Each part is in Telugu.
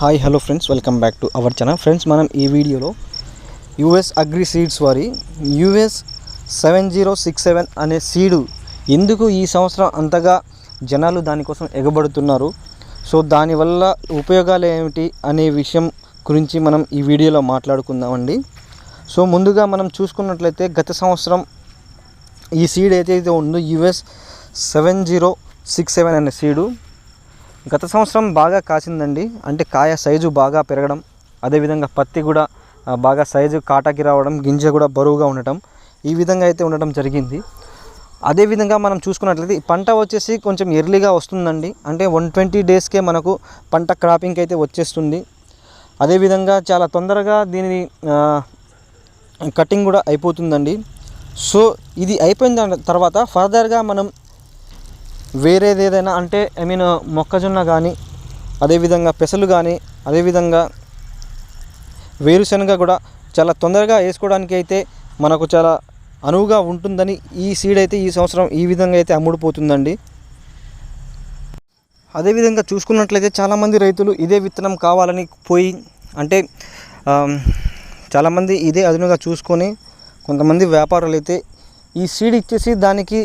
Hi hello friends welcome back to our channel friends మనం ఈ వీడియోలో యుఎస్ అగ్రి సీడ్స్ వారి US seven zero six seven అనే సీడు ఎందుకు ఈ సంవత్సరం అంతగా జనాలు దానికోసం ఎగబడుతున్నారు? సో దానివల్ల ఉపయోగాలు ఏమిటి అనే విషయం గురించి మనం ఈ వీడియోలో మాట్లాడుకుందామండి. సో ముందుగా మనం చూసుకున్నట్లయితే గత సంవత్సరం ఈ సీడ్ ఏదైతే ఉందో US seven zero six seven అనే సీడు గత సంవత్సరం బాగా కాసిందండి. అంటే కాయ సైజు బాగా పెరగడం అదేవిధంగా పత్తి కూడా బాగా సైజు కాటాకి రావడం గింజ కూడా బరువుగా ఉండటం ఈ విధంగా అయితే ఉండటం జరిగింది. అదేవిధంగా మనం చూసుకున్నట్లయితే పంట వచ్చేసి కొంచెం ఎర్లీగా వస్తుందండి. అంటే వన్ ట్వంటీ డేస్కే మనకు పంట క్రాపింగ్ అయితే వచ్చేస్తుంది. అదేవిధంగా చాలా తొందరగా దీని కటింగ్ కూడా అయిపోతుందండి. సో ఇది అయిపోయిన తర్వాత ఫర్దర్గా మనం వేరేది ఏదైనా అంటే ఐ మీన్ మొక్కజొన్న కానీ అదేవిధంగా పెసలు కానీ అదేవిధంగా వేరుశనగ కూడా చాలా తొందరగా వేసుకోవడానికి అయితే మనకు చాలా అనువుగా ఉంటుందని ఈ సీడ్ అయితే ఈ సంవత్సరం ఈ విధంగా అయితే అమ్ముడుపోతుందండి. అదేవిధంగా చూసుకున్నట్లయితే చాలామంది రైతులు ఇదే విత్తనం కావాలని పోయి అంటే చాలామంది ఇదే అదునుగా చూసుకొని కొంతమంది వ్యాపారులు అయితే ఈ సీడ్ ఇచ్చేసి దానికి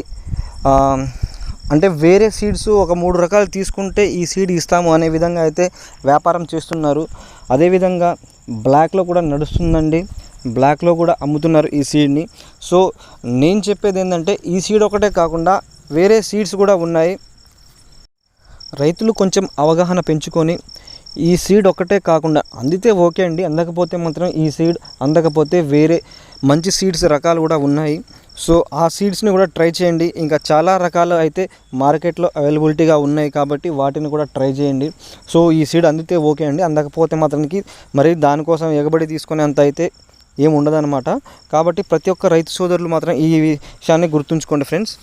అంటే వేరే సీడ్స్ ఒక మూడు రకాలు తీసుకుంటే ఈ సీడ్ ఇస్తాము అనే విధంగా అయితే వ్యాపారం చేస్తున్నారు. అదేవిధంగా బ్లాక్లో కూడా నడుస్తుందండి. బ్లాక్లో కూడా అమ్ముతున్నారు ఈ సీడ్ని. సో నేను చెప్పేది ఏంటంటే ఈ సీడ్ ఒకటే కాకుండా వేరే సీడ్స్ కూడా ఉన్నాయి. రైతులు కొంచెం అవగాహన పెంచుకొని ఈ సీడ్ ఒక్కటే కాకుండా అందితే ఓకే అండి. అందకపోతే మాత్రం ఈ సీడ్ అందకపోతే వేరే మంచి సీడ్స్ రకాలు కూడా ఉన్నాయి. సో ఆ సీడ్స్ని కూడా ట్రై చేయండి. ఇంకా చాలా రకాలు అయితే మార్కెట్లో అవైలబిలిటీగా ఉన్నాయి కాబట్టి వాటిని కూడా ట్రై చేయండి. సో ఈ సీడ్ అందితే ఓకే అండి. అందకపోతే మాత్రానికి మరి దానికోసం ఎగబడి తీసుకునే అంత అయితే ఏం ఉండదన్నమాట. కాబట్టి ప్రతి ఒక్క రైతు సోదరులు మాత్రం ఈ విషయాన్ని గుర్తుంచుకోండి ఫ్రెండ్స్.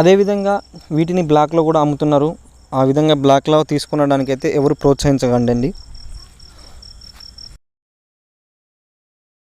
అదేవిధంగా వీటిని బ్లాక్లో కూడా అమ్ముతున్నారు. ఆ విధంగా బ్లాక్లో తీసుకునడానికి అయితే ఎవరు ప్రోత్సహించకండి